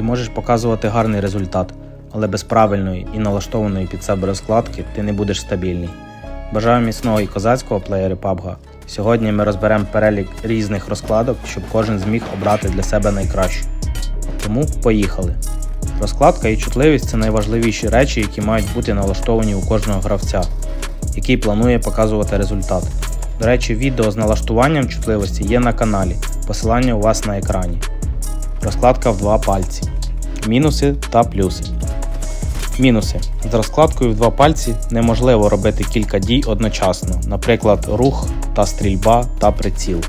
Ти можеш показувати гарний результат, але без правильної і налаштованої під себе розкладки ти не будеш стабільний. Бажаю міцного і козацького плеєри PUBG. Сьогодні ми розберемо перелік різних розкладок, щоб кожен зміг обрати для себе найкращу. Тому поїхали. Розкладка і чутливість це найважливіші речі, які мають бути налаштовані у кожного гравця, який планує показувати результат. До речі, відео з налаштуванням чутливості є на каналі, посилання у вас на екрані. Розкладка в два пальці. Мінуси та плюси. Мінуси. З розкладкою в два пальці неможливо робити кілька дій одночасно, наприклад, рух та стрільба та приціл.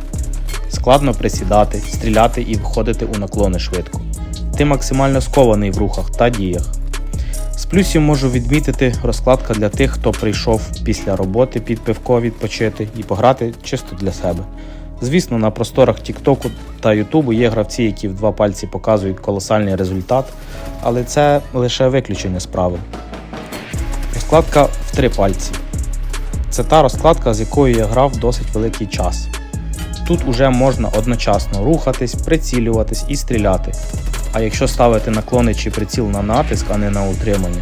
Складно присідати, стріляти і виходити у наклони швидко. Ти максимально скований в рухах та діях. З плюсів можу відмітити розкладка для тих, хто прийшов після роботи під пивко відпочити і пограти чисто для себе. Звісно, на просторах Тіктоку та Ютубу є гравці, які в два пальці показують колосальний результат, але це лише виключення з правил. Розкладка в три пальці. Це та розкладка, з якою я грав досить великий час. Тут уже можна одночасно рухатись, прицілюватись і стріляти. А якщо ставити наклони чи приціл на натиск, а не на утримання,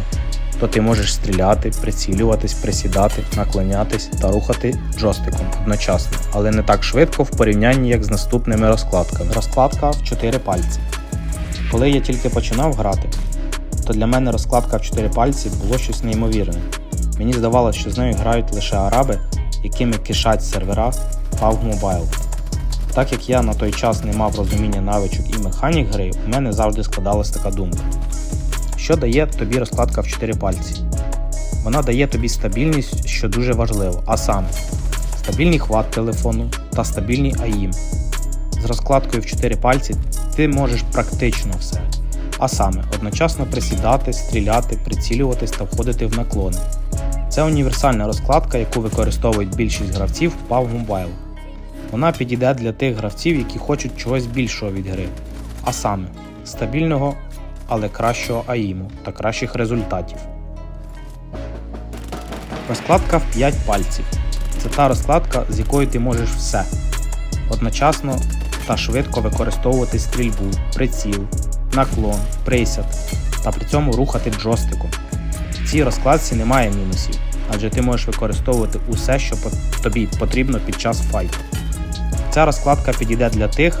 то ти можеш стріляти, прицілюватись, присідати, наклонятись та рухати джойстиком одночасно, але не так швидко в порівнянні як з наступними розкладками. Розкладка в 4 пальці. Коли я тільки починав грати, то для мене розкладка в 4 пальці було щось неймовірне. Мені здавалося, що з нею грають лише араби, якими кишать сервера PUBG Mobile. Так як я на той час не мав розуміння навичок і механік гри, у мене завжди складалась така думка. Що дає тобі розкладка в 4 пальці? Вона дає тобі стабільність, що дуже важливо, а саме стабільний хват телефону та стабільний АІМ. З розкладкою в 4 пальці ти можеш практично все. А саме одночасно присідати, стріляти, прицілюватись та входити в наклони. Це універсальна розкладка, яку використовують більшість гравців PUBG Mobile. Вона підійде для тих гравців, які хочуть чогось більшого від гри, а саме стабільного, але кращого АІМу та кращих результатів. Розкладка в 5 пальців. Це та розкладка, з якою ти можеш все. Одночасно та швидко використовувати стрільбу, приціл, наклон, присяд та при цьому рухати джойстиком. В цій розкладці немає мінусів, адже ти можеш використовувати усе, що тобі потрібно під час файту. Ця розкладка підійде для тих,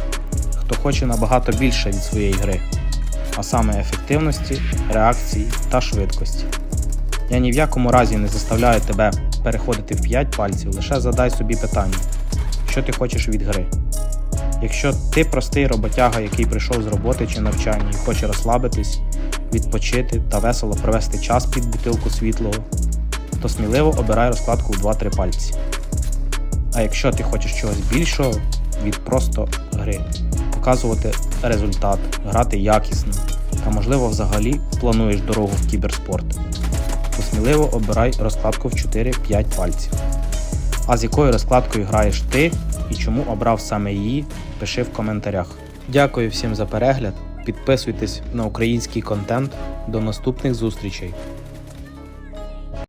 хто хоче набагато більше від своєї гри, а саме ефективності, реакції та швидкості. Я ні в якому разі не заставляю тебе переходити в 5 пальців, лише задай собі питання, що ти хочеш від гри. Якщо ти простий роботяга, який прийшов з роботи чи навчання і хоче розслабитись, відпочити та весело провести час під бутилку світлого, то сміливо обирай розкладку в 2-3 пальці. А якщо ти хочеш чогось більшого від просто гри, показувати результат, грати якісно та, можливо, взагалі плануєш дорогу в кіберспорт, то сміливо обирай розкладку в 4-5 пальців. А з якою розкладкою граєш ти і чому обрав саме її, пиши в коментарях. Дякую всім за перегляд. Підписуйтесь на український контент. До наступних зустрічей!